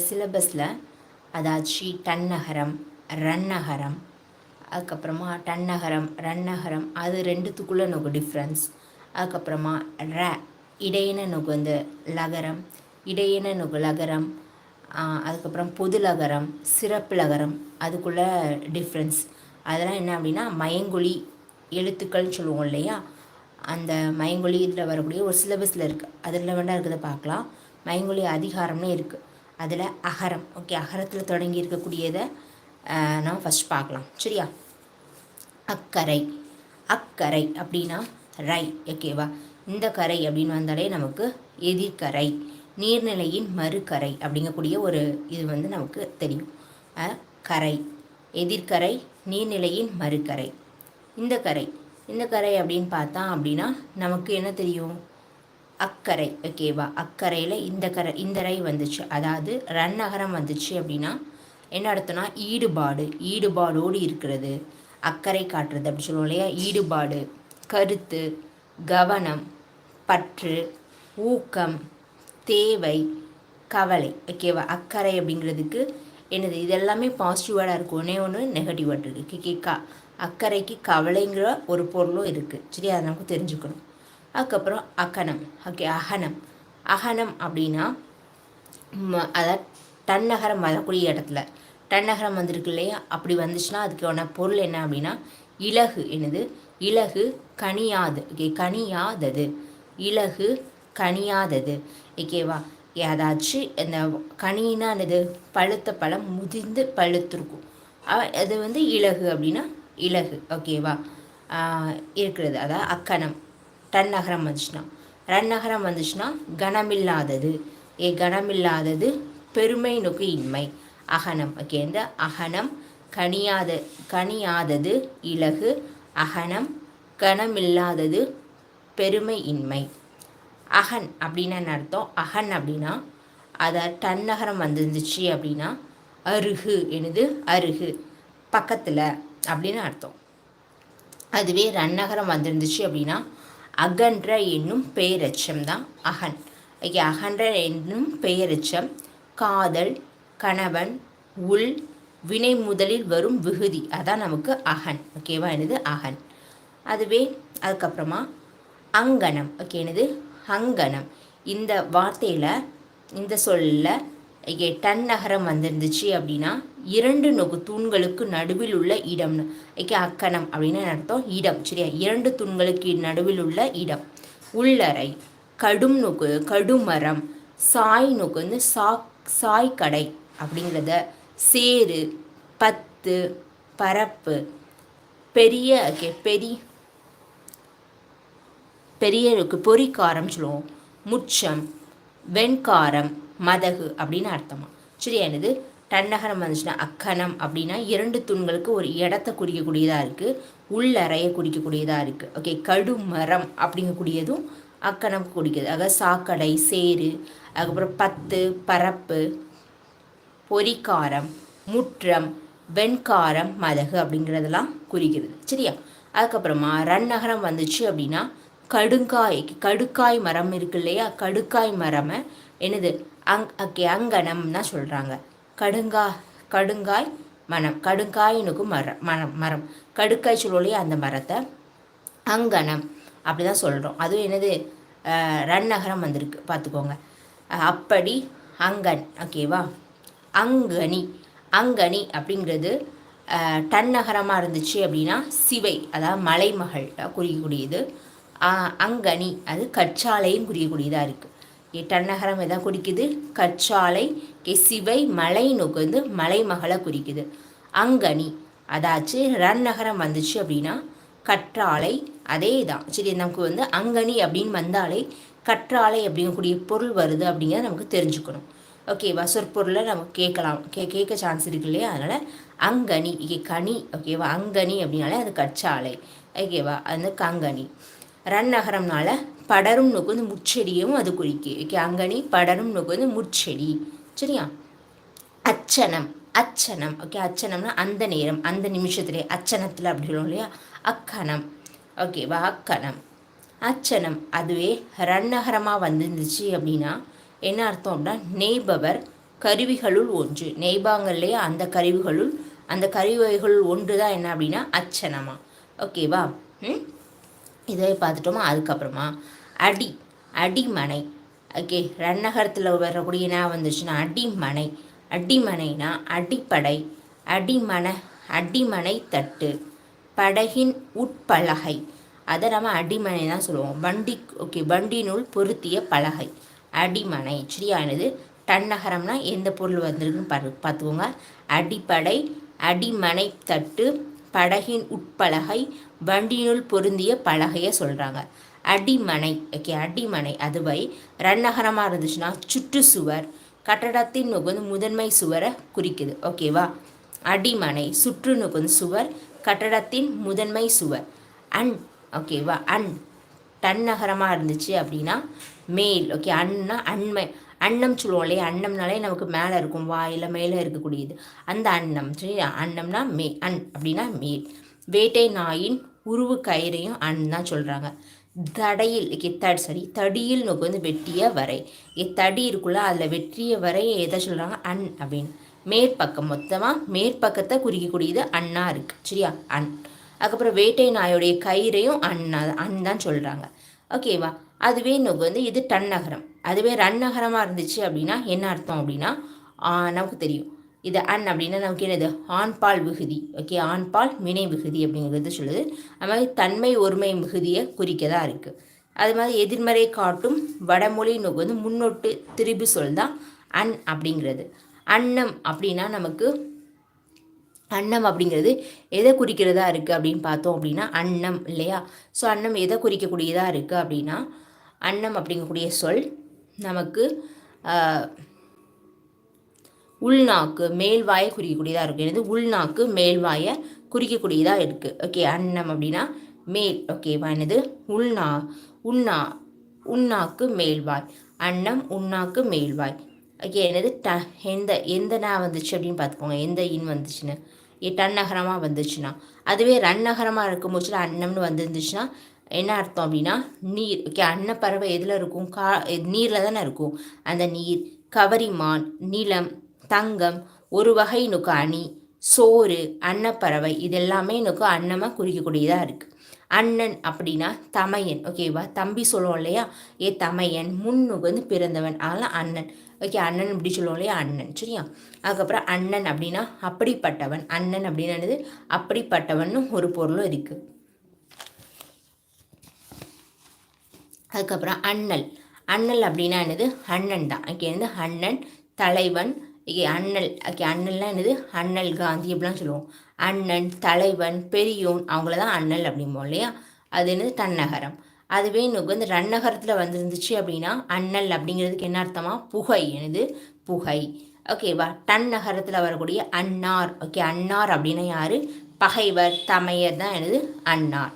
சிலபஸில் அதாச்சு டன்னகரம் ரன்னகரம் அதுக்கப்புறமா டன்னகரம் ரன்னகரம் அது ரெண்டுத்துக்குள்ளே நோக்கு டிஃப்ரென்ஸ் அதுக்கப்புறமா ர இடையின நோக்கு வந்து லகரம் இடையின நோக்கு லகரம் அதுக்கப்புறம் பொது லகரம் சிறப்பு லகரம் அதுக்குள்ளே டிஃப்ரென்ஸ் அதெல்லாம் என்ன அப்படின்னா மயங்கொழி எழுத்துக்கள்னு சொல்லுவோம் இல்லையா? அந்த மயங்கொழி இதில் வரக்கூடிய ஒரு சிலபஸில் இருக்குது அதில் வேண்டாம் இருக்கிறத பார்க்கலாம். மயங்கொழி அதிகாரம்னு இருக்குது அதில் அகரம். ஓகே அகரத்தில் தொடங்கி இருக்கக்கூடியதை நம்ம ஃபஸ்ட் பார்க்கலாம். சரியா? அக்கரை அக்கரை அப்படின்னா ரை. ஓகேவா இந்த கரை அப்படின்னு வந்தாலே நமக்கு எதிர்கரை நீர்நிலையின் மறுக்கரை அப்படிங்கக்கூடிய ஒரு இது வந்து நமக்கு தெரியும். கரை எதிர்கரை நீர்நிலையின் மறுக்கரை இந்த கரை இந்த கரை அப்படின்னு பார்த்தா அப்படின்னா நமக்கு என்ன தெரியும்? அக்கறை ஓகேவா அக்கறையில் இந்த கரை இந்த ரை வந்துச்சு. அதாவது ரன்னகரம் வந்துச்சு அப்படின்னா என்ன அர்த்தம்னா ஈடுபாடு ஈடுபாடோடு இருக்கிறது அக்கறை காட்டுறது அப்படி சொல்லுவோம் இல்லையா? ஈடுபாடு கருத்து கவனம் பற்று ஊக்கம் தேவை கவலை ஓகேவா அக்கறை அப்படிங்கிறதுக்கு என்னது? இதெல்லாமே பாசிட்டிவ் வேர்டாக இருக்கும். ஒன்றே ஒன்று நெகட்டிவ் வேர்ட் இருக்குது கேக்கா அக்கறைக்கு கவலைங்கிற ஒரு பொருளும் இருக்குது சரி அதை நமக்கு தெரிஞ்சுக்கணும். அதுக்கப்புறம் அகனம் ஓகே அகனம். அகனம் அப்படின்னா அதாவது டன்னகரம் வரக்கூடிய இடத்துல. டன்னகரம் வந்திருக்கு இல்லையா? அப்படி வந்துச்சுன்னா அதுக்கான பொருள் என்ன அப்படின்னா இலகு. என்னது? இலகு கனியாது ஓகே கனியாதது. இலகு கனியாதது ஓகேவா ஏதாச்சும் இந்த கனின்னா என்னது? பழுத்த பழம் முதிர்ந்து பழுத்திருக்கும். அது வந்து இலகு அப்படின்னா இலகு ஓகேவா இருக்கிறது அதாவது அக்கணம். டன்னகரம் வந்துச்சுன்னா. ரன்னகரம் வந்துச்சுன்னா கனமில்லாதது. ஏ கனமில்லாதது பெருமை நோக்கு இன்மை. அகனம் ஓகே இந்த அகனம் கனியாத கனியாதது இலகு. அகனம் கனமில்லாதது பெருமை இன்மை. அகன் அப்படின்னு என்ன அர்த்தம்? அகன் அப்படின்னா அதை டன்னகரம் வந்துருந்துச்சு அப்படின்னா அருகு எனது அருகு. பக்கத்தில் அப்படின்னு அர்த்தம். அதுவே ரன்னகரம் வந்துருந்துச்சு அப்படின்னா அகன்ற என்னும் பெயரச்சம் தான் அகன். ஓகே அகன்ற என்னும் பெயரச்சம் காதல் கணவன் உள் வினை முதலில் வரும் விகுதி. அதான் நமக்கு அகன். ஓகேவா என்னது? அகன். அதுவே அதுக்கப்புறமா அங்கனம். ஓகே என்னது? அங்கனம். இந்த வார்த்தையில் இந்த சொல்லில் இங்கே டன் நகரம் வந்திருந்துச்சு அப்படின்னா இரண்டு நொகு தூண்களுக்கு நடுவில் உள்ள இடம்னு. இங்கே அக்கணம் அப்படின்னு அர்த்தம். இடம் சரியா? இரண்டு தூண்களுக்கு நடுவில் உள்ள இடம். உள்ளறை கடும் நொகு கடுமரம் சாய் நொகு வந்து சா கடை அப்படிங்கிறத சேரு பத்து பரப்பு பெரிய ஓகே பெரிய பெரிய பொறிக்காரம் சொல்லுவோம். முச்சம் வெண்காரம் மதகு அப்படின்னு அர்த்தமா. சரி என்னது? டன்னகரம் வந்துச்சுன்னா அக்கணம் அப்படின்னா இரண்டு தூண்களுக்கு ஒரு இடத்த குறிக்கக்கூடியதாக இருக்குது உள்ளறையை குறிக்கக்கூடியதாக இருக்குது ஓகே கடுமரம் அப்படிங்கக்கூடியதும் அக்கணம் குடிக்கிறது ஆக சாக்கடை சேரு அதுக்கப்புறம் பத்து பரப்பு பொறிக்காரம் முற்றம் வெண்காரம் மதகு அப்படிங்கிறதெல்லாம் குறிக்கிறது சரியா? அதுக்கப்புறமா ரன்னகரம் வந்துச்சு அப்படின்னா கடுங்காய் கடுக்காய் மரம் இருக்கு இல்லையா? கடுக்காய் மரமை என்னது? அங் அக்கே அங்கனம்னா சொல்கிறாங்க கடுங்கா கடுங்காய் மனம் கடுங்காயினுக்கு மரம் மரம் மரம். கடுக்காய் சொல்லுவோம் அந்த மரத்தை. அங்கனம் அப்படி தான் சொல்கிறோம் அதுவும் என்னது? ரன்னகரம் வந்திருக்கு. பார்த்துக்கோங்க. அப்படி அங்கன் ஓகேவா? அங்கனி அங்கனி அப்படிங்கிறது டன்னகரமாக இருந்துச்சு அப்படின்னா சிவை அதாவது மலைமகள் குறிக்கக்கூடியது. அங்கனி அது கற்றாலையும் குறிக்கக்கூடியதாக இருக்குது டன்னகரம் எதை குறிக்குது? கச்சாலை கெசிவை மலை நோக்கு வந்து மலைமகளை குறிக்குது. அங்கனி அதாச்சு ரன்னகரம் வந்துச்சு அப்படின்னா கற்றாலை அதே தான் சரி நமக்கு வந்து அங்கனி அப்படின்னு வந்தாலே கற்றாலை அப்படிங்கக்கூடிய பொருள் வருது அப்படிங்கிறத நமக்கு தெரிஞ்சுக்கணும். ஓகேவா சொற்பொருளை நமக்கு கேட்கலாம். கே கேட்க சான்ஸ் இருக்கு இல்லையா? அதனால் அங்கனி இங்கே கனி ஓகேவா? அங்கனி அப்படின்னாலே அது கச்சாலை ஓகேவா? அந்த கங்கனி. ரன் நகரம்னால படரும் நோக்கு வந்து முச்செடியும் அது குறிக்கி ஓகே அங்கனி படரும் நோக்கு வந்து முச்செடி சரியா? அச்சனம் அச்சனம். ஓகே அச்சனம்னா அந்த நேரம் அந்த நிமிஷத்துல அச்சனத்தில் அப்படி சொல்லுவோம் இல்லையா? அக்கணம். ஓகேவா அக்கணம் அச்சனம் அதுவே ரன்னகரமாக வந்துருந்துச்சு அப்படின்னா என்ன அர்த்தம் அப்படின்னா நெய்பவர் கருவிகளுள் ஒன்று. நெய்பாங்கல்லையா அந்த கருவிகளுள் அந்த கருவிகளுள் ஒன்று தான் என்ன அப்படின்னா அச்சனமா. ஓகேவா ம்? இதை பார்த்துட்டோமா? அதுக்கப்புறமா அடி அடிமனை. ஓகே ரன்னகரத்தில் வரக்கூடிய என்ன வந்துச்சுன்னா அடிமனை. அடிமனைனா அடிப்படை. அடிமன அடிமனை தட்டு. படகின் உட்பலகை. அதை நம்ம அடிமனை தான் சொல்லுவோம். வண்டி ஓகே வண்டினுள் பொருத்திய பலகை. அடிமனை. சரியானது டன்னகரம்னா எந்த பொருள் வந்திருக்குன்னு பாரு பார்த்துக்கோங்க. அடிப்படை அடிமனை தட்டு படகின் உட்பலகை வண்டியினுள் பொருந்திய பலகையை சொல்கிறாங்க அடிமனை ஓகே அடிமனை அதுவை ரன்னகரமாக இருந்துச்சுன்னா சுற்றுச்சுவர் கட்டடத்தின் நுகர்ந்து முதன்மை சுவரை குறிக்குது. ஓகேவா அடிமனை சுற்று நுகர்ந்து சுவர் கட்டடத்தின் முதன்மை சுவர். அன் ஓகேவா அன் தன்னகரமாக இருந்துச்சு அப்படின்னா மேல் ஓகே அண்ணா அண்மை அன்னம் சொல்லுவோம் இல்லையா? அன்னம்னாலே நமக்கு மேலே இருக்கும் வாயில் மேலே இருக்கக்கூடியது. அந்த அன்னம் சரி அன்னம்னா மே அன் அப்படின்னா மேல். வேட்டை நாயின் உருவு கயிறையும் அன் தான் சொல்கிறாங்க தடையில் தட் சரி தடியில் நோக்கு வந்து வெட்டிய வரை. தடி இருக்குல்ல அதில் வெற்றிய வரை எதை சொல்கிறாங்க அன் அப்படின்னு. மேற்பக்கம் மொத்தமாக மேற்பக்கத்தை குறிக்கக்கூடியது அண்ணா இருக்குது சரியா? அன். அதுக்கப்புறம் வேட்டை நாயோடைய கயிறையும் அண்ணா அன் தான் சொல்கிறாங்க ஓகேவா அதுவே நமக்கு வந்து இது டன்னகரம் அதுவே ரன் நகரமாக இருந்துச்சு அப்படின்னா என்ன அர்த்தம் அப்படின்னா நமக்கு தெரியும். இது அன் அப்படின்னா நமக்கு என்னது? ஆண்பால் விகுதி. ஓகே ஆண்பால் மினை விகுதி அப்படிங்கிறது சொல்லுது. அது மாதிரி தன்மை ஒருமை மிகுதியை குறிக்க தான் இருக்குது அது மாதிரி எதிர்மறை காட்டும் வடமொழி நோக்கு வந்து முன்னோட்டு திருப்பி சொல் தான் அன் அப்படிங்கிறது. அன்னம் அப்படின்னா நமக்கு அன்னம் அப்படிங்கிறது எதை குறிக்கிறதா இருக்குது அப்படின்னு பார்த்தோம் அப்படின்னா அன்னம் இல்லையா? ஸோ அன்னம் எதை குறிக்கக்கூடியதாக இருக்குது அப்படின்னா அன்னம் அப்படிங்கக்கூடிய சொல் நமக்கு உள்நாக்கு மேல்வாயை குறிக்கக்கூடியதாக இருக்குது எனது உள்நாக்கு மேல்வாயை குறிக்கக்கூடியதாக இருக்குது ஓகே அன்னம் அப்படின்னா மேல். ஓகேவா என்னது? உள்நா உண்ணா உண்ணாக்கு மேல்வாய். அன்னம் உண்ணாக்கு மேல்வாய். ஓகே என்னது? ட எந்த எந்த நா வந்துச்சு அப்படின்னு பார்த்துக்கோங்க. எந்த இன் வந்துச்சுன்னு. டன்னகரமாக வந்துச்சுன்னா. அதுவே ரன்னகரமாக இருக்கும் போச்சுல அன்னம்னு வந்துருந்துச்சுன்னா என்ன அர்த்தம் அப்படின்னா நீர் ஓகே அன்னப்பறவை எதில் இருக்கும்? கா நீரில் தானே இருக்கும். அந்த நீர் கவரிமான் நிலம் தங்கம் ஒரு வகை நுக்கு அணி சோறு அன்னப்பறவை இதெல்லாமே எனக்கு அன்னமாக குறிக்கக்கூடியதாக இருக்குது அண்ணன் அப்படின்னா தமையன். ஓகேவா தம்பி சொல்லுவோம் இல்லையா? ஏ தமையன் முன்னுக்கு வந்து பிறந்தவன். அதெல்லாம் அண்ணன். ஓகே அண்ணன் இப்படி சொல்லுவோம் இல்லையா? அண்ணன் சரியா? அதுக்கப்புறம் அண்ணன் அப்படின்னா அப்படிப்பட்டவன். அண்ணன் அப்படின்னு அப்படிப்பட்டவன் ஒரு பொருளும் இருக்குது அதுக்கப்புறம் அண்ணல். அண்ணல் அப்படின்னா என்னது? அண்ணன் தான். ஓகே வந்து அண்ணன் தலைவன். ஓகே அண்ணல். ஓகே அண்ணல்லாம் என்னது? அண்ணல் காந்தி அப்படிலாம் சொல்லுவோம். அண்ணன் தலைவன் பெரியோன் அவங்கள தான் அண்ணல் அப்படிம்போம் இல்லையா? அது என்னது? தன்னகரம். அதுவே இன்னும் வந்து ரன்னகரத்தில் வந்துருந்துச்சு அப்படின்னா அண்ணல் அப்படிங்கிறதுக்கு என்ன அர்த்தமா? புகை. எனது புகை. ஓகேவா டன் நகரத்தில் வரக்கூடிய அன்னார். ஓகே அன்னார் அப்படின்னா யார்? பகைவர் தமையர் தான் எனது அன்னார்.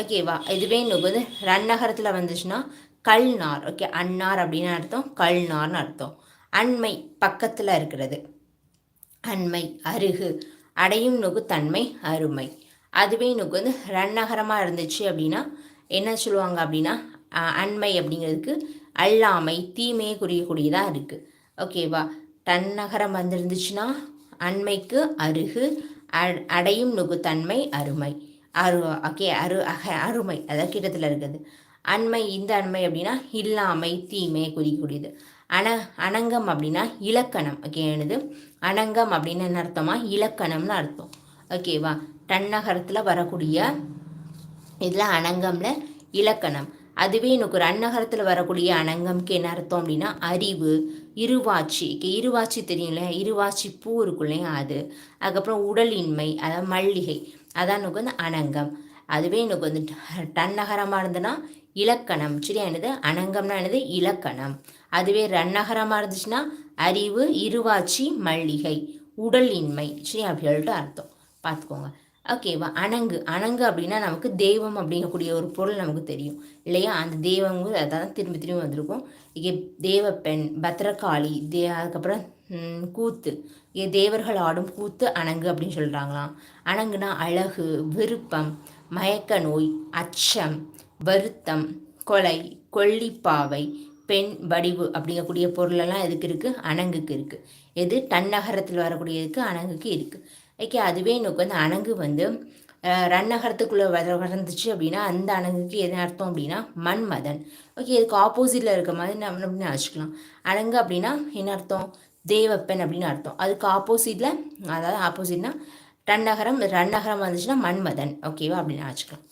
ஓகேவா இதுவே எனக்கு ரன்னகரத்தில் வந்துச்சுன்னா கல்நார். ஓகே அன்னார் அப்படின்னு அர்த்தம். கல்நார்னு அர்த்தம். அண்மை பக்கத்தில் இருக்கிறது. அண்மை அருகு. அடையும் நுகு தன்மை அருமை. அதுவே நுகு வந்து ரன்னகரமாக இருந்துச்சு அப்படின்னா என்ன சொல்லுவாங்க அப்படின்னா அண்மை அப்படிங்கிறதுக்கு அல்லாமை தீமையை குறியக்கூடியதாக இருக்குது ஓகேவா தன்னகரம் வந்துருந்துச்சுன்னா அண்மைக்கு அருகு அடையும் நுகு தன்மை அருமை. அரு ஓகே அரு அக அருமை. அதாவது கிட்டத்தில் இருக்குது. அண்மை இந்த அண்மை அப்படின்னா இல்லாமை தீமை குறிக்கக்கூடியது. அன அனங்கம் அப்படின்னா இலக்கணம். ஓகே எனது அனங்கம் அப்படின்னு என்ன அர்த்தமா? இலக்கணம்னு அர்த்தம். ஓகேவா டன்னகரத்தில் வரக்கூடிய இதில் அனங்கம்ல இலக்கணம். அதுவே எனக்கு ஒரு அன்னகரத்தில் வரக்கூடிய அனங்கம்க்கு என்ன அர்த்தம் அப்படின்னா அறிவு இருவாட்சி இருவாச்சி தெரியும்ல? இருவாச்சி பூ இருக்கும் இல்லையா அது? அதுக்கப்புறம் உடலின்மை அதாவது மல்லிகை. அதான் எனக்கு வந்து அனங்கம். அதுவே எனக்கு வந்து டன்னகரமாக இருந்ததுன்னா இலக்கணம். சரியா என்னது? அனங்கம்னா என்னது? இலக்கணம். அதுவே ரன்னகரமாக இருந்துச்சுன்னா அறிவு இருவாச்சி மல்லிகை உடல் இன்மை சரி அப்படி சொல்லிட்டு அர்த்தம். பார்த்துக்கோங்க. ஓகேவா அணங்கு. அணங்கு அப்படின்னா நமக்கு தெய்வம் அப்படிங்கக்கூடிய ஒரு பொருள் நமக்கு தெரியும். இல்லையா? அந்த தெய்வங்க அதான் திரும்பி திரும்பி வந்திருக்கும். இங்கே தேவப்பெண் பத்ரகாளி தே அதுக்கப்புறம் கூத்து. தேவர்கள் ஆடும் கூத்து அணங்கு அப்படின்னு சொல்கிறாங்களாம் அணங்குனா அழகு விருப்பம் மயக்க நோய் அச்சம் வருத்தம் கொலை கொல்லிப்பாவை பெண் வடிவு அப்படிங்கக்கூடிய பொருளெல்லாம் எதுக்கு இருக்குது அணங்குக்கு இருக்குது எது? தன்னகரத்தில் வரக்கூடியதுக்கு அணங்குக்கு இருக்குது ஓகே அதுவே எனக்கு வந்து அணங்கு வந்து ரன்னகரத்துக்குள்ளே வர வந்துச்சு அப்படின்னா அந்த அணங்குக்கு என்ன அர்த்தம் அப்படின்னா மன்மதன். ஓகே இதுக்கு ஆப்போசிட்டில் இருக்க மாதிரி நம்ம அப்படின்னு வச்சுக்கலாம் அணங்கு அப்படின்னா என்ன அர்த்தம்? தேவப்பெண் அப்படின்னு அர்த்தம். அதுக்கு ஆப்போசிட்டில் அதாவது ஆப்போசிட்னா டன்னகரம் ரன்னகரம் வந்துச்சுன்னா மன்மதன். ஓகேவா அப்படின்னு வச்சுக்கலாம்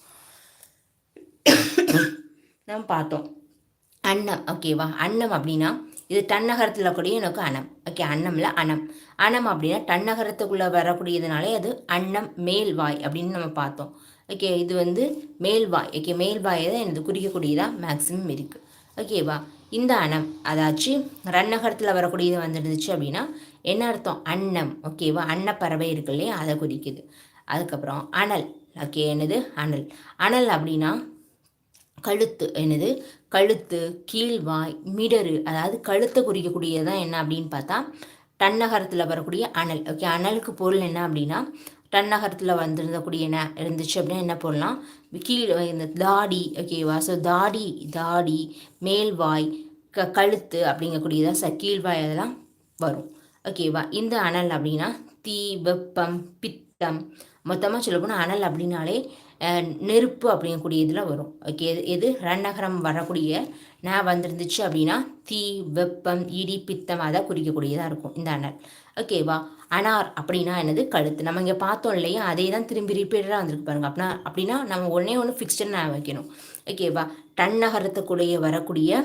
நம்ம பார்த்தோம். அன்னம். ஓகேவா அன்னம் அப்படின்னா இது டன்னகரத்தில் கூடிய எனக்கு அன்னம். ஓகே அன்னம்ல அன்னம். அன்னம் அப்படின்னா டன்னகரத்துக்குள்ளே வரக்கூடியதுனாலே அது அன்னம் மேல்வாய் அப்படின்னு நம்ம பார்த்தோம். ஓகே இது வந்து மேல்வாய். ஓகே மேல்வாயை தான் எனக்கு குறிக்கக்கூடியதாக மேக்ஸிமம் இருக்குது ஓகேவா இந்த அனம் அதாச்சும் ரன்னகரத்தில் வரக்கூடியது வந்துருந்துச்சு அப்படின்னா என்ன அர்த்தம்? அன்னம் ஓகேவா அன்னப்பறவை இருக்கு இல்லையா? அதை குறிக்குது. அதுக்கப்புறம் அனல் ஓகே என்னது? அனல். அனல் அப்படின்னா கழுத்து என்னது? கழுத்து கீழ்வாய் மிடரு அதாவது கழுத்தை குறிக்கக்கூடியதான் என்ன அப்படின்னு பார்த்தா டன்னகரத்தில் வரக்கூடிய அனல் ஓகே அனலுக்கு பொருள் என்ன அப்படின்னா டன்னகரத்தில் வந்திருந்தக்கூடிய என்ன இருந்துச்சு அப்படின்னா என்ன பண்ணலாம் கீழே இந்த தாடி ஓகேவா ஸோ தாடி தாடி மேல்வாய் க கழுத்து அப்படிங்கக்கூடியதான் ச கீழ்வாய் அதெல்லாம் வரும். ஓகேவா இந்த அனல் அப்படின்னா தீ வெப்பம் பித்தம். மொத்தமாக சொல்லப்போனால் அனல் அப்படின்னாலே நெருப்பு அப்படிங்கக்கூடிய இதில் வரும். ஓகே எது எது? ரன்னகரம் வரக்கூடிய நான் வந்திருந்துச்சு அப்படின்னா தீ வெப்பம் இடி பித்தம் அதை குறிக்கக்கூடியதாக இருக்கும் இந்த அனல். ஓகேவா அனார் அப்படின்னா என்னது? கழுத்து. நம்ம இங்கே பார்த்தோம் இல்லையா? அதே தான் திரும்பி ரிப்பீட்டடாக வந்திருக்கு பாருங்க. அப்படின்னா அப்படின்னா நம்ம ஒன்றே ஒன்று ஃபிக்ஸ்டு நான் வைக்கணும். ஓகேவா டன்னகரத்துக்குள்ளேயே வரக்கூடிய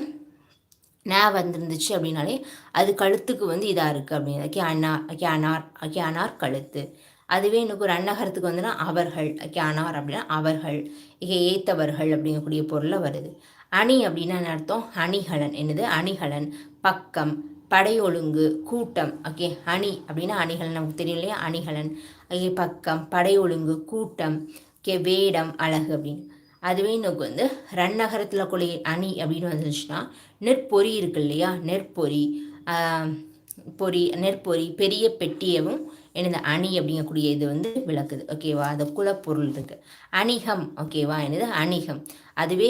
நே வந்துருந்துச்சு அப்படின்னாலே அது கழுத்துக்கு வந்து இதாக இருக்குது அப்படின்னு. ஓகே அண்ணா ஓகே அனார் ஓகே அனார் கழுத்து. அதுவே எனக்கு ஒரு அன்னகரத்துக்கு வந்துன்னா அவர்கள். அனார் அப்படின்னா அவர்கள். இங்கே ஏத்தவர்கள் அப்படிங்கக்கூடிய பொருளில் வருது. அணி அப்படின்னா என்ன அர்த்தம்? அணிகலன். என்னது? அணிகலன். பக்கம். படையொழுங்கு கூட்டம். ஓகே அணி அப்படின்னா அணிகலன். நமக்கு தெரியும் இல்லையா? அணிகலன். ஓகே பக்கம். படையொழுங்கு கூட்டம். ஓகே வேடம் அழகு அப்படின்னு. அதுவே எனக்கு வந்து ரன்னகரத்தில் கொலை அணி அப்படின்னு வந்துச்சுன்னா நெற்பொறி இருக்கு இல்லையா? நெற்பொறி. பொறி நெற்பொறி பெரிய பெட்டியவும் எனது அணி அப்படிங்கக்கூடிய இது வந்து விளக்குது. ஓகேவா அது குலப்பொருள் இருக்குது அணிகம். ஓகேவா எனது அணிகம். அதுவே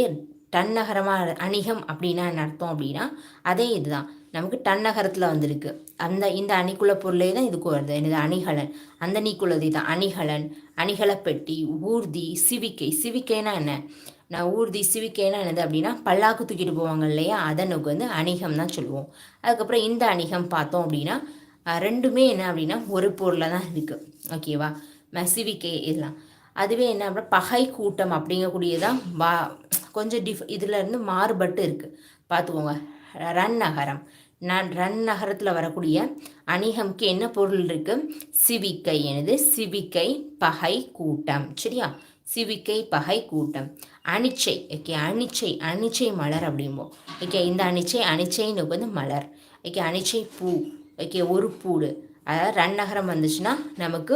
டன்னகரமாக அணிகம் அப்படின்னா என்ன அர்த்தம் அப்படின்னா அதே இதுதான். நமக்கு டன்னகரத்தில் வந்திருக்கு. அந்த இந்த அணிக்குள்ள பொருளே தான் இதுக்கு வருது. எனது அணிகலன். அந்த நீக்குள்ளது தான் அணிகலன் அணிகலப்பெட்டி ஊர்தி சிவிக்கை. சிவிக்கைனா என்ன? நான் ஊர்தி சிவிக்கைனா என்னது அப்படின்னா பல்லாக்கு தூக்கிட்டு போவாங்க இல்லையா? அதனுக்கு வந்து அணிகம் தான் சொல்லுவோம். அதுக்கப்புறம் இந்த அணிகம் பார்த்தோம் அப்படின்னா ரெண்டுமே என்ன அப்படின்னா ஒரு பொருளில் தான் இருக்குது ஓகேவா மசிவிக்கை இதெல்லாம் அதுவே என்ன அப்படின்னா பகை கூட்டம் அப்படிங்கக்கூடியதான் வா கொஞ்சம் டிஃப் இதில் இருந்து மாறுபட்டு இருக்குது பார்த்துக்கோங்க. ரன் நகரம் நான் ரன் நகரத்தில் வரக்கூடிய அணிகம்க்கு என்ன பொருள் இருக்குது சிவிக்கை எனது சிவிக்கை பகை கூட்டம். சரியா? சிவிக்கை பகை கூட்டம். அணிச்சை ஓகே அனிச்சை அணிச்சை மலர் அப்படிம்போம் ஓகே இந்த அனிச்சை அனிச்சைன்னு வந்து மலர். ஓகே அனிச்சை பூ. ஓகே ஒரு பூடு. அதாவது ரன் நகரம் வந்துச்சுன்னா நமக்கு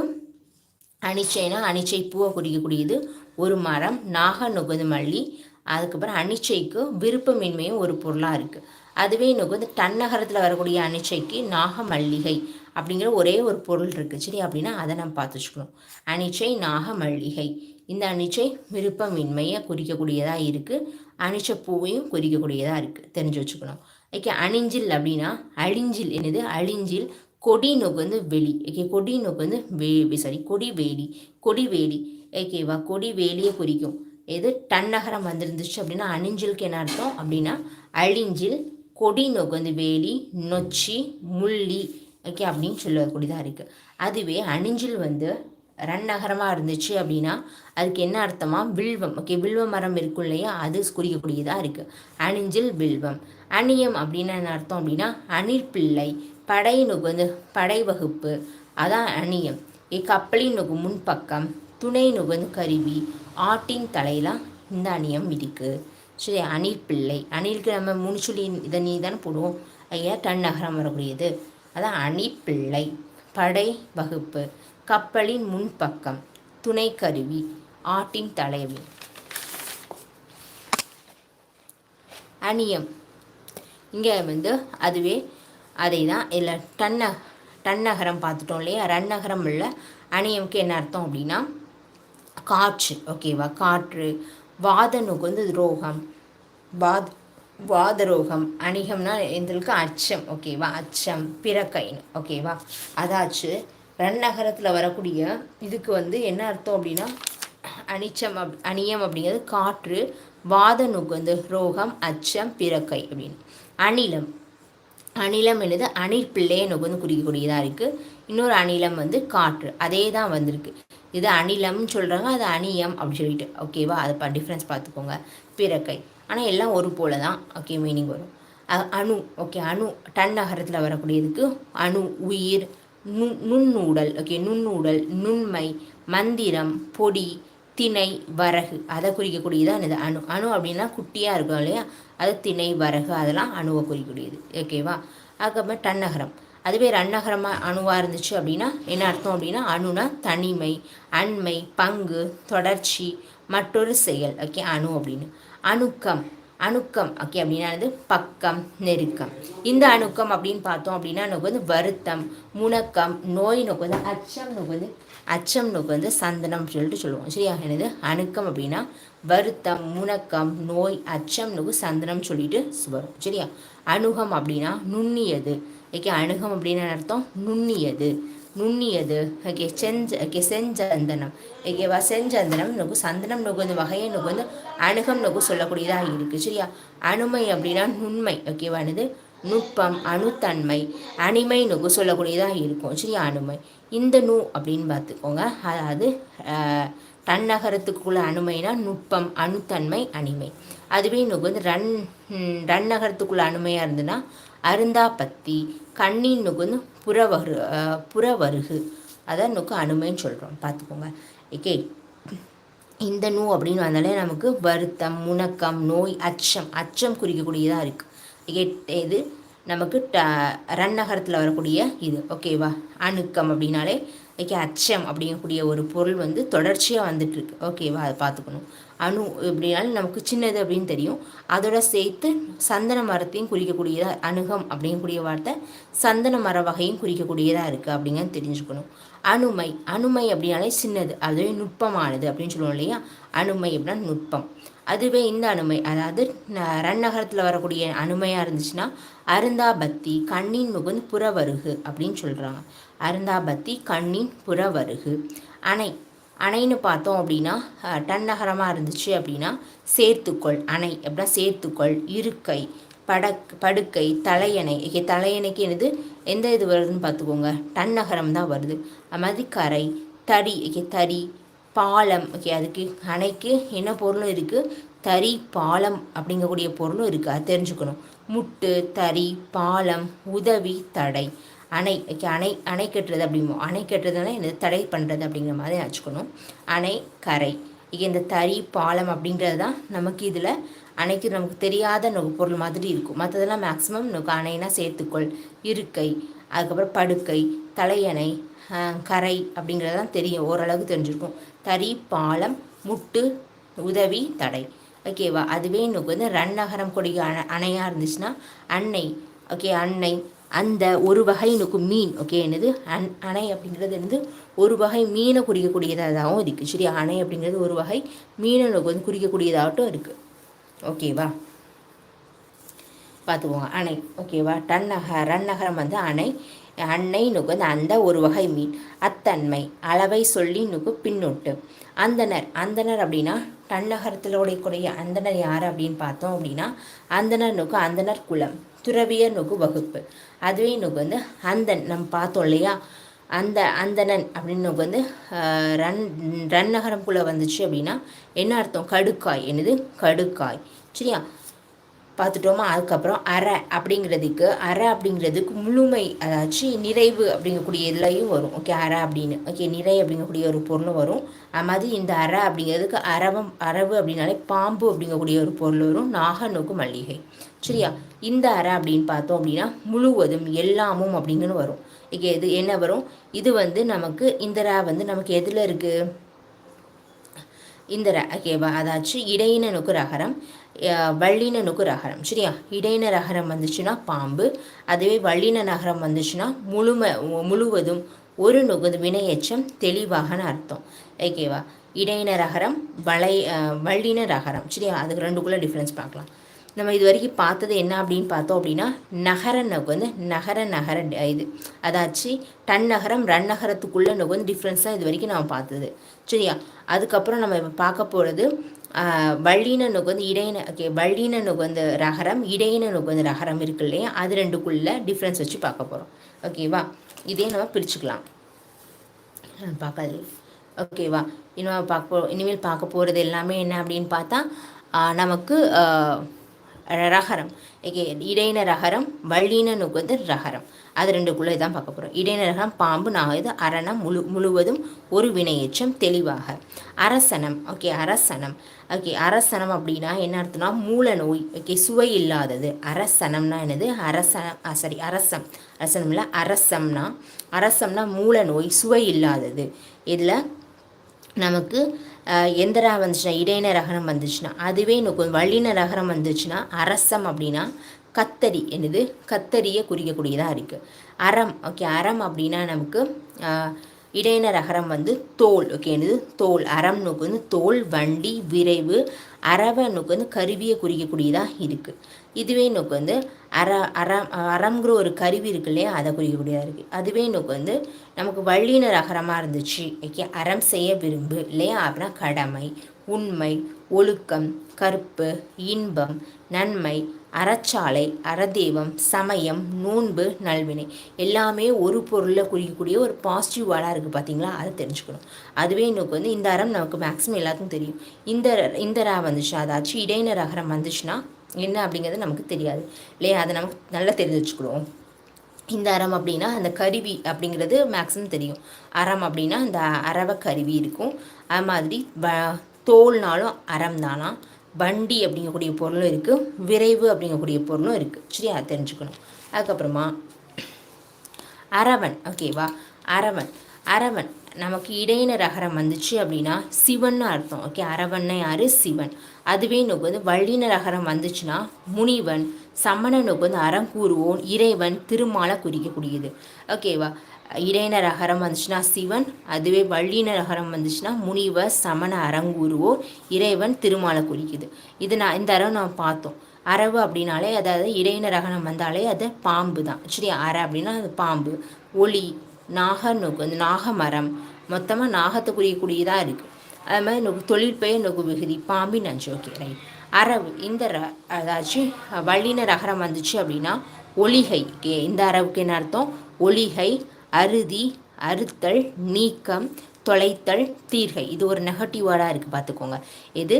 அணிச்சைனா அனிச்சை பூவை குறிக்கக்கூடியது ஒரு மரம் நாக நுகது மல்லி அதுக்கப்புறம் அனிச்சைக்கு விருப்பமின்மையும் ஒரு பொருளாக இருக்குது அதுவே எனக்கு வந்து டன்னகரத்தில் வரக்கூடிய அனிச்சைக்கு நாகமல்லிகை அப்படிங்கிற ஒரே ஒரு பொருள் இருக்குது சரி அப்படின்னா அதை நம்ம பார்த்து வச்சுக்கணும். அனிச்சை நாகமல்லிகை. இந்த அனிச்சை விருப்பமின்மையை குறிக்கக்கூடியதாக இருக்குது அனிச்ச பூவையும் குறிக்கக்கூடியதாக இருக்குது தெரிஞ்சு வச்சுக்கணும். ஓகே அணிஞ்சில் அப்படின்னா அழிஞ்சில். என்னது? அழிஞ்சில் கொடி நோக்கு வந்து வெளி. ஓகே கொடி நோக்கு வந்து வே சாரி கொடி வேலி. கொடி வேலி. ஓகேவா கொடி வேலியை குறிக்கும். எது? டன்னகரம் வந்திருந்துச்சு அப்படின்னா அணிஞ்சிலுக்கு என்ன அர்த்தம்? அப்படின்னா அழிஞ்சில் கொடி நுகர்ந்து வேலி நொச்சி முள்ளி ஓகே அப்படின்னு சொல்லக்கூடியதாக இருக்குது அதுவே அணிஞ்சில் வந்து ரன்னகரமாக இருந்துச்சு அப்படின்னா அதுக்கு என்ன அர்த்தமாக வில்வம். ஓகே வில்வ மரம் இருக்கும் இல்லையா? அது குறிக்கக்கூடியதாக இருக்குது அணிஞ்சில் வில்வம். அணியம் அப்படின்னு என்ன அர்த்தம் அப்படின்னா அணில் பிள்ளை படை நுகுந்து படை வகுப்பு. அதான் அணியம். கப்பலின் நுகு முன்பக்கம் துணை நுகுந்து கருவி ஆட்டின் தலையெல்லாம் இந்த அணியம் இருக்குது சரி அணில் பிள்ளை. அணிலுக்கு நம்ம முனிச்சுளி இதை நீ தானே போடுவோம். ஐயா டன் நகரம் வரக்கூடியது. அதான் அணிப்பிள்ளை பிள்ளை படை வகுப்பு கப்பலின் முன்பக்கம் துணை கருவி ஆட்டின் தலைவி. அணியம். இங்கே வந்து அதுவே அதை தான் இல்லை டன்ன டன்னகரம் பார்த்துட்டோம் இல்லையா? ரன்னகரம் உள்ள அணியமுக்கு என்ன அர்த்தம் அப்படின்னா காற்று ஓகேவா? காற்று வாத நுகுந்து ரோகம் வாத் வாதரோகம். அணிகம்னா எங்களுக்கு அச்சம். ஓகேவா அச்சம். பிறக்கைன்னு ஓகேவா அதாச்சு ரன்னகரத்தில் வரக்கூடிய இதுக்கு வந்து என்ன அர்த்தம் அப்படின்னா அனிச்சம் அப் அணியம் அப்படிங்கிறது காற்று வாத நுகுந்து ரோகம் அச்சம் பிறக்கை அப்படின்னு. அணிலம். அணிலம் என்னது? அணில் பிள்ளையை நுகர்ந்து குறிக்கக்கூடியதாக இருக்குது இன்னொரு அணிலம் வந்து காற்று. அதே தான் வந்திருக்கு. இது அணிலம்னு சொல்கிறாங்க அது அணியம் அப்படின்னு சொல்லிட்டு. ஓகேவா அதை டிஃப்ரென்ஸ் பார்த்துக்கோங்க. பிறக்கை. ஆனால் எல்லாம் ஒரு போல தான் ஓகே மீனிங் வரும் அணு. ஓகே அணு. டன் நகரத்தில் வரக்கூடியதுக்கு அணு உயிர் நு நுண்ணூடல். ஓகே நுண்ணூடல் நுண்மை மந்திரம் பொடி திணை வரகு. அதை குறிக்கக்கூடியதான் இது அணு. அணு அப்படின்னா குட்டியாக இருக்கும் இல்லையா? அது திணை வரகு அதெல்லாம் அணுவை குறிக்கக்கூடியது. ஓகேவா அதுக்கப்புறம் டன்னகரம் அதுவே ரன்னகரமாக அணுவாக இருந்துச்சு அப்படின்னா என்ன அர்த்தம் அப்படின்னா அணுனா தனிமை அண்மை பங்கு தொடர்ச்சி மற்றொரு செயல். ஓகே அணு அப்படின்னு. அணுக்கம் அணுக்கம். ஓகே அப்படின்னா பக்கம் நெருக்கம். இந்த அணுக்கம் அப்படின்னு பார்த்தோம் அப்படின்னா நமக்கு வந்து வருத்தம் முணக்கம் நோய் நோக்கு வந்து அச்சம் நோக்கு வந்து அச்சம் நோக்கு வந்து சந்தனம் சொல்லிட்டு சொல்லுவோம். சரியா? என்னது? அணுக்கம் அப்படின்னா வருத்தம் முணக்கம் நோய் அச்சம் நோக்கு சந்தனம் சொல்லிட்டு வரும். சரியா? அணுகம் அப்படின்னா நுண்ணியது. ஓகே அணுகம் அப்படின்னு அர்த்தம்? நுண்ணியது. நுண்ணியது. ஓகே செஞ்ச ஓகே செஞ்சந்தனம். ஓகேவா செஞ்சந்தனம் நொகு சந்தனம் நோக்கு வந்து வகையை நோக்கு வந்து அணுகம் நொகு சொல்லக்கூடியதாக இருக்குது சரியா? அணுமை அப்படின்னா நுண்மை. ஓகேவானது நுட்பம் அணுத்தன்மை அணிமை நொகு சொல்லக்கூடியதாக இருக்கும். சரியா? அணுமை. இந்த நூ அப்படின்னு பார்த்துக்கோங்க. அதாவது தன்னகரத்துக்குள்ள அணுமைனா நுட்பம் அணுத்தன்மை அணிமை. அதுவே நோக்கு வந்து ரன் ரன்னகரத்துக்குள்ள அணுமையாக இருந்ததுன்னா அருந்தாபத்தி கண்ணின் நுகுந்து புறவரு புறவருகு. அதான் நுக்கு அனுமைன்னு சொல்கிறோம் பார்த்துக்கோங்க. ஓகே இந்த நூ அப்படின்னு வந்தாலே நமக்கு வருத்தம் முணக்கம் நோய் அச்சம் அச்சம் குறிக்கக்கூடியதாக இருக்குது இது நமக்கு ட ரன்னகரத்தில் வரக்கூடிய இது. ஓகேவா அணுக்கம் அப்படின்னாலே ஓகே அச்சம் அப்படிங்கக்கூடிய ஒரு பொருள் வந்து தொடர்ச்சியாக வந்துட்டுருக்கு. ஓகேவா அதை பார்த்துக்கணும். அணு எப்படினாலும் நமக்கு சின்னது அப்படின்னு தெரியும். அதோட சேர்த்து சந்தன மரத்தையும் குறிக்கக்கூடியதாக அணுகம் அப்படிங்கக்கூடிய வார்த்தை சந்தன மர வகையும் குறிக்கக்கூடியதாக இருக்குது அப்படிங்கிறது தெரிஞ்சுக்கணும். அணுமை அணுமை அப்படின்னாலே சின்னது அதுவே நுட்பமானது அப்படின்னு சொல்லுவோம் இல்லையா? அணுமை அப்படின்னா நுட்பம். அதுவே இந்த அணுமை அதாவது ரன்னகரத்தில் வரக்கூடிய அணுமையாக இருந்துச்சுன்னா அருந்தாபத்தி கண்ணின் முகுந்து புறவருகு அப்படின்னு சொல்கிறாங்க அருந்தாபத்தி கண்ணின் புறவருகு. அணை அணைன்னு பார்த்தோம் அப்படின்னா டன்னகரமாக இருந்துச்சு அப்படின்னா சேர்த்துக்கொள் அணை அப்படின்னா சேர்த்துக்கொள் இருக்கை படக் படுக்கை தலையணை. இங்கே தலையணைக்கு என்னது? எந்த இது வருதுன்னு பார்த்துக்கோங்க. டன்னகரம் தான் வருது. அது மாதிரி கரை தறி தறி பாலம். ஓகே அதுக்கு அணைக்கு என்ன பொருளும் இருக்குது தறி பாலம் அப்படிங்கக்கூடிய பொருளும் இருக்குது அது தெரிஞ்சுக்கணும். முட்டு தறி பாலம் உதவி தடை. அணை அணை அணை கட்டுறது அப்படிமோ அணை கட்டுறதுனா இந்த தடை பண்ணுறது அப்படிங்கிற மாதிரி வச்சுக்கணும். அணை கரை. இங்கே இந்த தறி பாலம் அப்படின்றது தான் நமக்கு இதில் அணைக்கு நமக்கு தெரியாத பொருள் மாதிரி இருக்கும். மற்றதெல்லாம் மேக்ஸிமம் நமக்கு அணைனா சேர்த்துக்கொள். இருக்கை அதுக்கப்புறம் படுக்கை தலையணை கரை அப்படிங்கிறதெல்லாம் தெரியும். ஓரளவுக்கு தெரிஞ்சிருக்கும். தறி பாலம் முட்டு உதவி தடை. ஓகேவா அதுவே எனக்கு வந்து ரன் நகரம் கொடி அணையாக இருந்துச்சுன்னா அன்னை ஓகே அன்னை அந்த ஒரு வகை எனக்கு மீன் ஓகே என்னது? அன் அணை அப்படிங்கிறது வந்து ஒரு வகை மீனை குறிக்கக்கூடியதாகவும் இருக்குது சரி அணை அப்படிங்கிறது ஒரு வகை மீனை வந்து குறிக்கக்கூடியதாகட்டும் இருக்குது ஓகேவா பார்த்துக்கோங்க அணை ஓகேவா டன்னக ரன்னகரம் வந்து அணை. அன்னை நுக்கு வந்து அந்த ஒரு வகை மீன். அத்தன்மை அளவை சொல்லி நுக்கு பின்னொட்டு. அந்தனர் அந்தனர் அப்படின்னா தன்னகரத்தில் உடையக்கூடிய அந்தனர் யார் அப்படின்னு பார்த்தோம் அப்படின்னா அந்தனர் நுகு அந்தனர் குலம் துறவியர் நுகு வகுப்பு. அதுவே நுகு வந்து அந்தன் நம்ம பார்த்தோம் இல்லையா? அந்த அந்தணன் அப்படின்னு வந்து ரன் ரன் நகரம்குள்ளே வந்துச்சு அப்படின்னா என்ன அர்த்தம்? கடுக்காய். என்னது? கடுக்காய். சரியா? பார்த்துட்டோமா அதுக்கப்புறம் அரை அப்படிங்கிறதுக்கு அரை அப்படிங்கிறதுக்கு முழுமை அதாச்சு நிறைவு அப்படிங்கக்கூடிய இதுலையும் வரும். ஓகே அரை அப்படின்னு. ஓகே நிறை அப்படிங்கக்கூடிய ஒரு பொருளும் வரும். அது மாதிரி இந்த அரை அப்படிங்கிறதுக்கு அரவம் அரவு அப்படின்னாலே பாம்பு அப்படிங்கக்கூடிய ஒரு பொருள் வரும். நாகநோக்கு மல்லிகை. சரியா? இந்த அறை அப்படின்னு பார்த்தோம் அப்படின்னா முழுவதும் எல்லாமும் அப்படிங்கன்னு வரும். ஓகே இது என்ன வரும்? இது வந்து நமக்கு இந்த ரா வந்து நமக்கு எதில் இருக்குது இந்த ஓகேவா அதாச்சு இடையின நுக்கு ரகரம் வள்ளின நுக்கு ரகரம் சரியா? இடையின ரகரம் வந்துச்சுன்னா பாம்பு அதுவே வள்ளின நகரம் வந்துச்சுன்னா முழும முழுவதும் ஒரு நுகுது வினையச்சம் தெளிவாகன்னு அர்த்தம். ஓகேவா இடையின ரகரம் வளை வள்ளின ரகரம் சரியா? அதுக்கு ரெண்டுக்குள்ளே டிஃப்ரென்ஸ் பார்க்கலாம். நம்ம இது வரைக்கும் பார்த்தது என்ன அப்படின்னு பார்த்தோம் அப்படின்னா நகர நகு வந்து நகர நகர இது. அதாச்சு டன் நகரம் ரன் நகரத்துக்குள்ளே நகு வந்து டிஃப்ரென்ஸ் தான் இது வரைக்கும் நம்ம பார்த்தது. சரியா? அதுக்கப்புறம் நம்ம இப்போ பார்க்க போகிறது வள்ளின வந்து இடையின ஓகே வள்ளின நுகந்த ரகரம் இடையின நுகந்த ரகரம் இருக்கு இல்லையா? அது ரெண்டுக்குள்ள டிஃப்ரென்ஸ் வச்சு பார்க்க போகிறோம் ஓகேவா இதே நம்ம பிரிச்சுக்கலாம். பார்க்காது. ஓகேவா இன்னும் பார்க்க இனிமேல் பார்க்க போகிறது எல்லாமே என்ன அப்படின்னு பார்த்தா நமக்கு ரகரம் ஓகே இடையின ரகரம் வள்ளின நுகந்து ரகரம் அது ரெண்டுக்குள்ளே தான் பார்க்க போகிறோம் இடைநரகம் பாம்பு நாகது அரணம் முழு முழுவதும் ஒரு வினையேற்றம் தெளிவாக. அரசனம். ஓகே அரசனம். ஓகே அரசனம் அப்படின்னா என்ன அர்த்தம்னா மூல நோய். ஓகே சுவை இல்லாதது. அரசனம்னா என்னது? அரசனம் சாரி அரசம். அரசனம் இல்லை அரசம்னா அரசம்னா மூல நோய் சுவை இல்லாதது. இதில் நமக்கு எந்திரா வந்துச்சுன்னா இடையின ரகரம் வந்துச்சுன்னா அதுவே இன்னும் வள்ளின ரகரம் வந்துச்சுன்னா அரசம் அப்படின்னா கத்தரி என்னது? கத்தரியை குறிக்கக்கூடியதாக இருக்குது அறம் ஓகே அறம் அப்படின்னா நமக்கு இடையின ரகரம் வந்து தோல் ஓகே என்னது? தோல் அறம் நோக்கு வந்து தோல் வண்டி விரைவு அறவை நோக்கு வந்து கருவியை குறிக்கக்கூடியதாக இருக்குது இதுவே நோக்கு வந்து அற அறம் அறம்ங்கிற ஒரு கருவி இருக்கு இல்லையா? அதை குறிக்கக்கூடியதாக இருக்குது அதுவே நோக்கு வந்து நமக்கு வள்ளின ரகரமாக இருந்துச்சு. ஓகே அறம் செய்ய விரும்பு இல்லையா? அப்படின்னா கடமை உண்மை ஒழுக்கம் கற்பு இன்பம் நன்மை அறச்சாலை அறதெய்வம் சமயம் நோன்பு நல்வினை. எல்லாமே ஒரு பொருளில் குறிக்கக்கூடிய ஒரு பாசிட்டிவ் வேர்டாக இருக்குது பார்த்தீங்களா அதை தெரிஞ்சுக்கணும். அதுவே எனக்கு வந்து இந்த அறம் நமக்கு மேக்ஸிமம் எல்லாத்துக்கும் தெரியும். இந்த இந்த ரா வந்துச்சுன்னா அதாச்சும் இடையினர் அகரம் வந்துச்சுன்னா என்ன அப்படிங்கிறது நமக்கு தெரியாது. இல்லையா? அதை நமக்கு நல்லா தெரிஞ்சு வச்சுக்கிடுவோம். இந்த அறம் அப்படின்னா அந்த கருவி அப்படிங்கிறது மேக்ஸிமம் தெரியும். அறம் அப்படின்னா அந்த அரவ கருவி இருக்கும். அது மாதிரி வ தோல்னாலும் அறம் தானா? வண்டி அப்படிங்கக்கூடிய பொருளும் இருக்குது விரைவு அப்படிங்கக்கூடிய பொருளும் இருக்குது சரி அதை தெரிஞ்சுக்கணும். அதுக்கப்புறமா அரவன். ஓகேவா? அரவன். அரவன். நமக்கு இடையினர் அகரம் வந்துச்சு அப்படின்னா சிவன் அர்த்தம். ஓகே அரவன்னா யார்? சிவன். அதுவே நோக்கு வந்து வள்ளினர் அகரம் வந்துச்சுன்னா முனிவன் சமண நோக்கு வந்து அறங்கூறுவோன் இறைவன் திருமாலை குறிக்கக்கூடியது. ஓகேவா இடையினர் அகரம் வந்துச்சுன்னா சிவன் அதுவே வள்ளினர் அகரம் வந்துச்சுன்னா முனிவர் சமண அரங்கூறுவோர் இறைவன் திருமாலை குறிக்குது. இது நான் இந்த அறம் நம்ம பார்த்தோம். அரவு அப்படின்னாலே அதாவது இடையினர் அகரம் வந்தாலே அது பாம்பு தான் சரி அற அப்படின்னா அது பாம்பு. ஒளி நாக நுகு நாக நாகமரம் மொத்தமாக நாகத்தை குறியக்கூடியதாக இருக்குது அது மாதிரி நுகு தொழிற்பெயர் நுகு விகுதி பாம்பின் அஞ்சு ரைட் அரவு இந்த அதாச்சும் வள்ளின ரகரம் வந்துச்சு அப்படின்னா ஒளிகை இந்த அரவுக்கு என்ன அர்த்தம்? ஒளிகை அறுதி அறுத்தல் நீக்கம் தொலைத்தல் தீர்கை. இது ஒரு நெகட்டிவ் வேர்டாக இருக்குது பார்த்துக்கோங்க. இது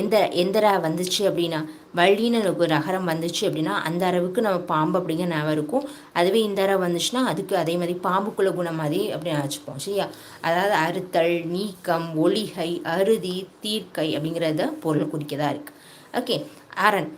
எந்த எந்தரா வந்துச்சு அப்படின்னா வள்ளின்னு ஒரு ரகரம் வந்துச்சு அப்படின்னா அந்த அளவுக்கு நம்ம பாம்பு அப்படிங்கிற ஞாபகம் இருக்கும். அதுவே இந்த அறம் வந்துச்சுன்னா அதுக்கு அதே மாதிரி பாம்புக்குள்ள குணம் மாதிரி அப்படின்னு வச்சுப்போம் சரியா? அதாவது அறுத்தல் நீக்கம் ஒளிகை அறுதி தீர்க்கை அப்படிங்கிறத பொருள் குறிக்கதாக இருக்குது ஓகே. அரண்.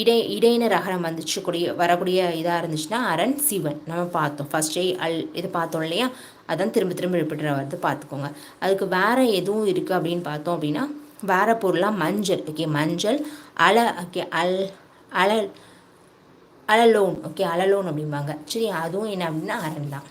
இடை இடையின ரகரம் வந்துச்சு கூடிய வரக்கூடிய இதாக இருந்துச்சுன்னா அரண் சிவன். நம்ம பார்த்தோம். ஃபஸ்ட்டே அல் இது பார்த்தோம் இல்லையா? அதான் திரும்ப திரும்ப ரிப்பீட்டர் வரது பார்த்துக்கோங்க. அதுக்கு வேறு எதுவும் இருக்குது அப்படின்னு பார்த்தோம் அப்படின்னா வேறு பொருளாக மஞ்சள். ஓகே மஞ்சள். அல ஓகே அல் அலல் அலலோன். ஓகே அலலோன் அப்படிம்பாங்க. சரி அதுவும் என்ன அப்படின்னா அரண் தான்.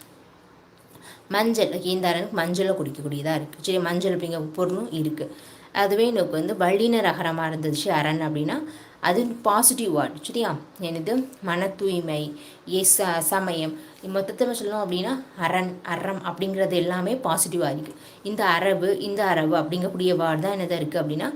மஞ்சள். ஓகே இந்த அரனுக்கு மஞ்சளை குடிக்கக்கூடியதாக இருக்குது சரி மஞ்சள் அப்படிங்கிற பொருளும் இருக்குது அதுவே எனக்கு வந்து வள்ளின ரகரமாக இருந்துச்சு அரண் அப்படின்னா அது பாசிட்டிவ் வார்டு சரியா? எனது மன தூய்மை எஸ் சமயம் மொத்தத்தில் சொல்லணும் அப்படின்னா அரண் அறம் அப்படிங்கிறது எல்லாமே பாசிட்டிவாக இருக்குது இந்த அரபு இந்த அரபு அப்படிங்கக்கூடிய வார்டு தான் என்னது இருக்குது அப்படின்னா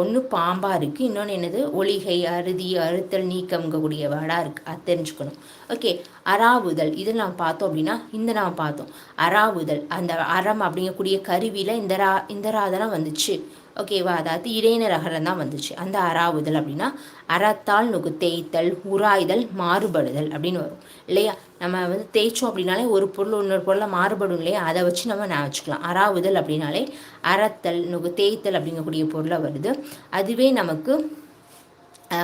ஒன்று பாம்பாக இருக்குது இன்னொன்று என்னது? ஒளிகை அறுதி அறுத்தல் நீக்கம்ங்கக்கூடிய வேர்டாக இருக்குது அது தெரிஞ்சுக்கணும். ஓகே அறாவுதல். இதில் நாம் பார்த்தோம் அப்படின்னா இந்த நாம் பார்த்தோம். அறாவுதல். அந்த அறம் அப்படிங்கக்கூடிய கருவியில் இந்த ரா இந்த ராதெல்லாம் வந்துச்சு. ஓகேவா அதாவது இடையினர் அகரம் தான் வந்துச்சு. அந்த அறாவுதல் அப்படின்னா அறத்தால் நுகு தேய்த்தல் உராய்தல் மாறுபடுதல் அப்படின்னு வரும். இல்லையா? நம்ம வந்து தேய்ச்சோம் அப்படின்னாலே ஒரு பொருள் இன்னொரு பொருளை மாறுபடும் இல்லையா? அதை வச்சு நம்ம நான் வச்சுக்கலாம். அறாவுதல் அப்படின்னாலே அறத்தல் நுகு தேய்த்தல் அப்படிங்கக்கூடிய பொருளை வருது. அதுவே நமக்கு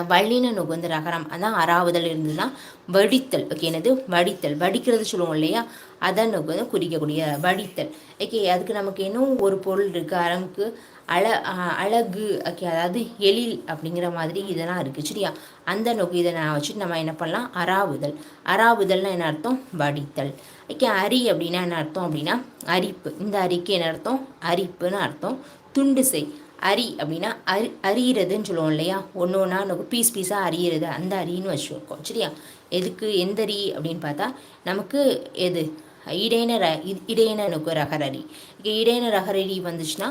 வள்ளின நுகுந்த ரகரம். அதான் அறாவுதல் இருந்ததுன்னா வடித்தல். ஓகே என்னது? வடித்தல். வடிக்கிறது சொல்லுவோம் இல்லையா? அதை நுகு குறிக்கக்கூடிய வடித்தல். ஓகே அதுக்கு நமக்கு இன்னும் ஒரு பொருள் இருக்குது அறமுக்கு அழ அழகு ஓகே அதாவது எழில் அப்படிங்கிற மாதிரி இதெல்லாம் இருக்குது சரியா? அந்த நோக்கு இதை நான் வச்சுட்டு நம்ம என்ன பண்ணலாம்? அராவுதல் அறாவுதல்னால் என்ன அர்த்தம்? வடித்தல். ஓகே அரி அப்படின்னா என்ன அர்த்தம் அப்படின்னா? அரிப்பு. இந்த அரிக்கு என்ன அர்த்தம்? அரிப்புன்னு அர்த்தம். துண்டு செய். அரி அப்படின்னா அரி அறியிறதுன்னு சொல்லுவோம் இல்லையா? ஒன்று ஒன்றா நமக்கு பீஸ் பீஸாக அறியிறது அந்த அரின்னு வச்சுருக்கோம் சரியா? எதுக்கு எந்த அரி அப்படின்னு பார்த்தா நமக்கு எது? இடையின ர இடையின எனக்கு ரகரரி. இங்கே இடையின ரகரரி வந்துச்சுன்னா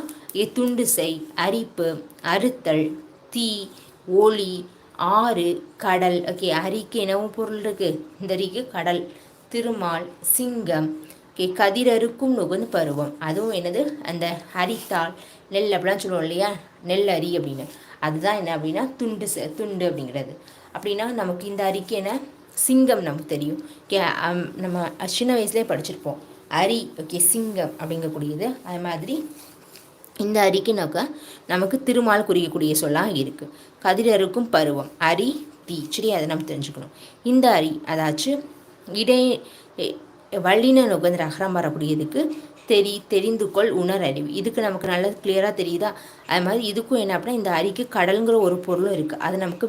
துண்டு செய் அரிப்பு அறுத்தல் தீ ஒளி ஆறு கடல். ஓகே அரிக்கு என்னவும் பொருள் இருக்குது இந்த அரிக்கு கடல் திருமால் சிங்கம். ஓகே கதிரறுக்கும் நுகர்ந்து பருவம். அதுவும் என்னது? அந்த அரித்தாள் நெல் அப்படிலாம் சொல்லுவோம் இல்லையா? நெல் அரி அப்படின்னு. அதுதான் என்ன அப்படின்னா துண்டு துண்டு அப்படிங்கிறது. அப்படின்னா நமக்கு இந்த அரிக்கு என்ன? சிங்கம் நமக்கு தெரியும். கே நம்ம சின்ன வயசுலேயே படிச்சிருப்போம். அரி ஓகே சிங்கம் அப்படிங்கக்கூடியது. அது மாதிரி இந்த அரிக்குனாக்கா நமக்கு திருமால் குறிக்கக்கூடிய சொல்லாக இருக்குது கதிரருக்கும் பருவம். அரி தீ. சரி அதை நம்ம தெரிஞ்சுக்கணும். இந்த அரி அதாச்சும் இடை வள்ளின நுகர்ந்து அகரம் வரக்கூடியதுக்கு தெரி தெரிந்து கொள் உணர் அறிவு இதுக்கு நமக்கு நல்லா கிளியராக தெரியுதா? அது மாதிரி இதுக்கும் என்ன அப்படின்னா இந்த அரிக்கு கடலுங்கிற ஒரு பொருளும் இருக்குது அது நமக்கு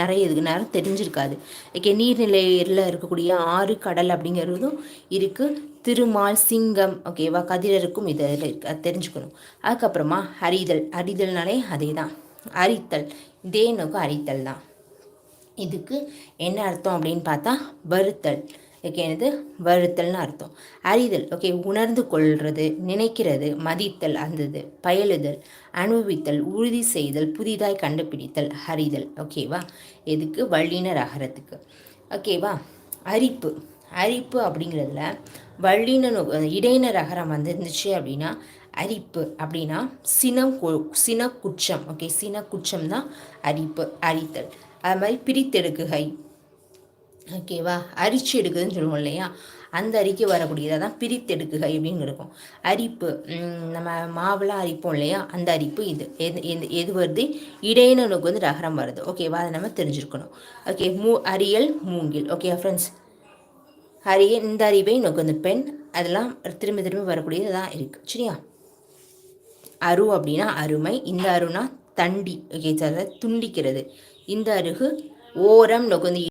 நிறைய இதுக்கு நேரம் தெரிஞ்சிருக்காது. ஓகே நீர்நிலையில் இருக்கக்கூடிய ஆறு கடல் அப்படிங்கிறதும் இருக்குது திருமால் சிங்கம் ஓகேவா? கதிரருக்கும் இதில் இருக்குது அது தெரிஞ்சுக்கணும். அதுக்கப்புறமா அறிதல் அறிதல்னாலே அதே தான் அரித்தல். இதே நோக்கம் அரித்தல் தான். இதுக்கு என்ன அர்த்தம் அப்படின்னு பார்த்தா வருத்தல் ஓகே என்னது? வருத்தல்னு அர்த்தம். அறிதல் ஓகே உணர்ந்து கொள்வது நினைக்கிறது மதித்தல் அந்தது பயலுதல் அனுபவித்தல் உறுதி செய்தல் புதிதாய் கண்டுபிடித்தல் அறிதல். ஓகேவா எதுக்கு? வள்ளினர் அகரத்துக்கு. ஓகேவா அரிப்பு. அரிப்பு அப்படிங்கிறதுல வள்ளின இடையினர் அகரம் வந்துருந்துச்சு அப்படின்னா அரிப்பு. அப்படின்னா சினம் சினக்குச்சம் ஓகே சினக்குச்சம் தான் அரிப்பு அரித்தல். அது மாதிரி பிரித்தெடுக்குகை. ஓகேவா அரிச்சு எடுக்குதுன்னு சொல்லுவோம் இல்லையா? அந்த அரிக்கு வரக்கூடியதாக தான் பிரித்தெடுக்குகை அப்படின்னு இருக்கும். அரிப்பு நம்ம மாவுலாம் அரிப்போம் இல்லையா? அந்த அரிப்பு இது. எது எது எது வருது? இடையினனுக்கு வந்து ரகரம் வருது. ஓகேவா அதை நம்ம தெரிஞ்சுருக்கணும். ஓகே மூ அரியல் மூங்கில். ஓகே ஃப்ரெண்ட்ஸ் அரிய இந்த அறிவை நோக்கு வந்து பெண். அதெல்லாம் திரும்ப திரும்ப வரக்கூடியது தான் இருக்குது சரியா? அரு அப்படின்னா அருமை. இந்த அருனா தண்டி. ஓகே துண்டிக்கிறது. இந்த அருகு ஓரம் நொகுந்து